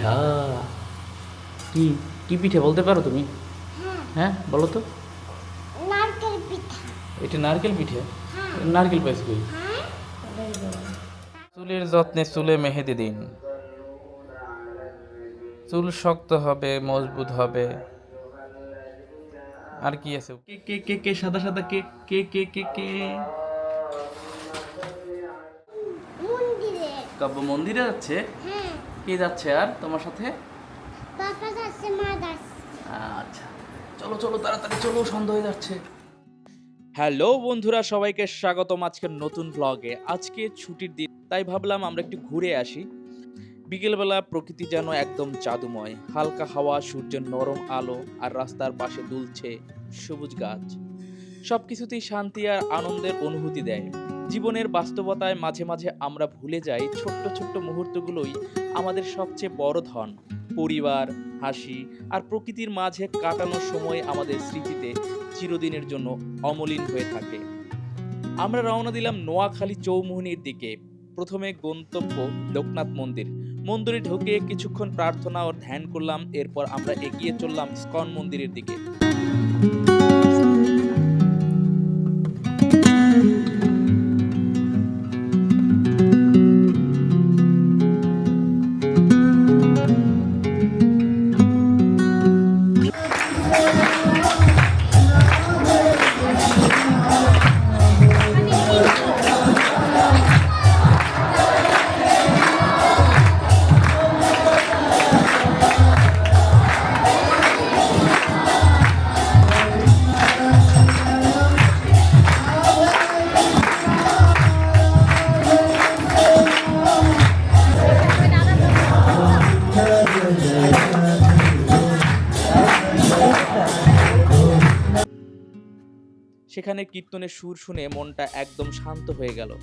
পিঠা কি কি পিঠে বলতে পারো তুমি? হ্যাঁ বলো তো। নারকেল পিঠা। এটা নারকেল পিঠে? হ্যাঁ নারকেল পাইস কই? চুলের যত্নে চুলে মেহেদি দিন। চুল শক্ত হবে মজবুত হবে। আর কি আছে? কে কে কে কে সাদা সাদা কে কে কে কে কে? কাব্য মন্দিরে যাচ্ছে হ্যাঁ কে যাচ্ছে আর তোমার সাথে? বাবা যাচ্ছে মা যাচ্ছে। আচ্ছা চলো চলো তাড়াতাড়ি চলো সন্ধ্যা হয়ে যাচ্ছে। হ্যালো বন্ধুরা সবাইকে স্বাগতম আজকের নতুন ব্লগে আজকে ছুটির দিন তাই ভাবলাম আমরা একটু ঘুরে আসি। বিকেলবেলা প্রকৃতি যেন একদম জাদুময়। হালকা হাওয়া সূর্যের নরম আলো আর রাস্তার পাশে দুলছে সবুজ গাছ। সব কিছুতেই শান্তি আর আনন্দের অনুভূতি দেয়। জীবনের বাস্তবতায় মাঝে মাঝে আমরা ভুলে যাই ছোট্ট ছোট্ট মুহূর্তগুলোই আমাদের সবচেয়ে বড় ধন। পরিবার, হাসি আর প্রকৃতির মাঝে কাটানোর সময় আমাদের স্মৃতিতে চিরদিনের জন্য অমলিন হয়ে থাকে। আমরা রওনা দিলাম নোয়াখালী চৌমুহনির দিকে। প্রথমে গন্তব্য লোকনাথ মন্দির। মন্দিরে ঢুকে কিছুক্ষণ প্রার্থনা ও ধ্যান করলাম, এরপর আমরা এগিয়ে চললাম স্কন মন্দিরের দিকে। সেখানে কীর্তনের সুর শুনে মনটা একদম শান্ত হয়ে গেল।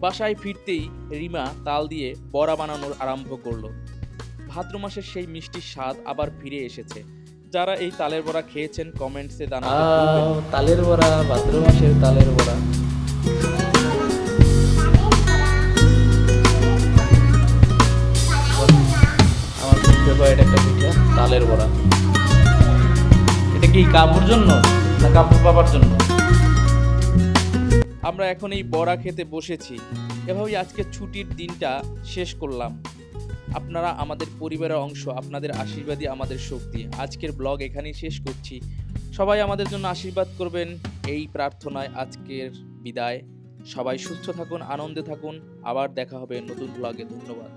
বাসায় ফিরতেই রিমা তাল দিয়ে বড়া বানানোর আরম্ভ করল। ভাদ্র মাসের সেই মিষ্টির স্বাদ আবার ফিরে এসেছে। যারা এই তালের বড়া খেয়েছেন কমেন্টসে জানাতে ভুলবেন না। আহ, তালের বড়া ভাদ্র মাসের তালের বড়া। আমার ফেভারিট একটা পিঠা তালের বড়া। এটা কি কাপড় জন্য? না কাপড় পাবার জন্য। আমরা এখন এই বড়া খেতে বসেছি। এভাবেই আজকে ছুটির দিনটা শেষ করলাম। আপনারা আমাদের পরিবারের অংশ, আপনাদের আশীর্বাদই আমাদের শক্তি। আজকের ব্লগ এখানেই শেষ করছি। সবাই আমাদের জন্য আশীর্বাদ করবেন। এই প্রার্থনায় আজকের বিদায়। সবাই সুস্থ থাকুন, আনন্দে থাকুন। আবার দেখা হবে নতুন ব্লগে ধন্যবাদ।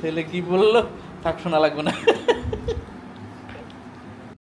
ছেলে কি বলল? থাক, শোনা লাগবে না।